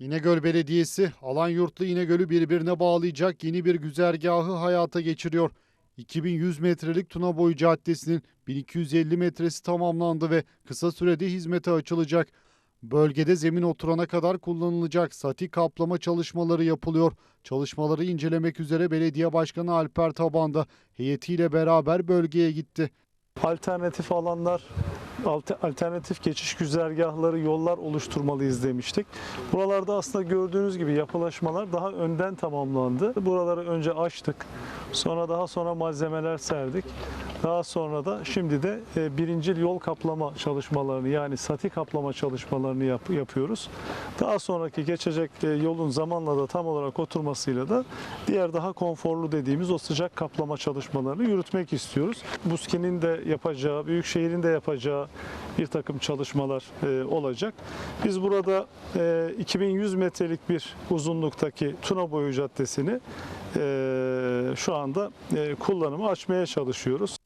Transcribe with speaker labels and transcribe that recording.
Speaker 1: İnegöl Belediyesi Alanyurt'la İnegöl'ü birbirine bağlayacak yeni bir güzergahı hayata geçiriyor. 2100 metrelik Tuna Boyu Caddesi'nin 1250 metresi tamamlandı ve kısa sürede hizmete açılacak. Bölgede zemin oturana kadar kullanılacak sati kaplama çalışmaları yapılıyor. Çalışmaları incelemek üzere Belediye Başkanı Alper Taban da heyetiyle beraber bölgeye gitti.
Speaker 2: Alternatif alanlar, alter- alternatif geçiş güzergahları, yollar oluşturmalıyız demiştik. Buralarda aslında gördüğünüz gibi yapılaşmalar daha önden tamamlandı. Buraları önce açtık. Sonra daha sonra malzemeler serdik. Daha sonra da şimdi de e, birincil yol kaplama çalışmalarını yani sati kaplama çalışmalarını yap- yapıyoruz. Daha sonraki geçecek e, yolun zamanla da tam olarak oturmasıyla da diğer daha konforlu dediğimiz o sıcak kaplama çalışmalarını yürütmek istiyoruz. Buskin'in de yapacağı, Büyükşehir'in de yapacağı bir takım çalışmalar e, olacak. Biz burada e, 2100 metrelik bir uzunluktaki Tuna Boyu Caddesi'ni e, şu anda e, kullanıma açmaya çalışıyoruz.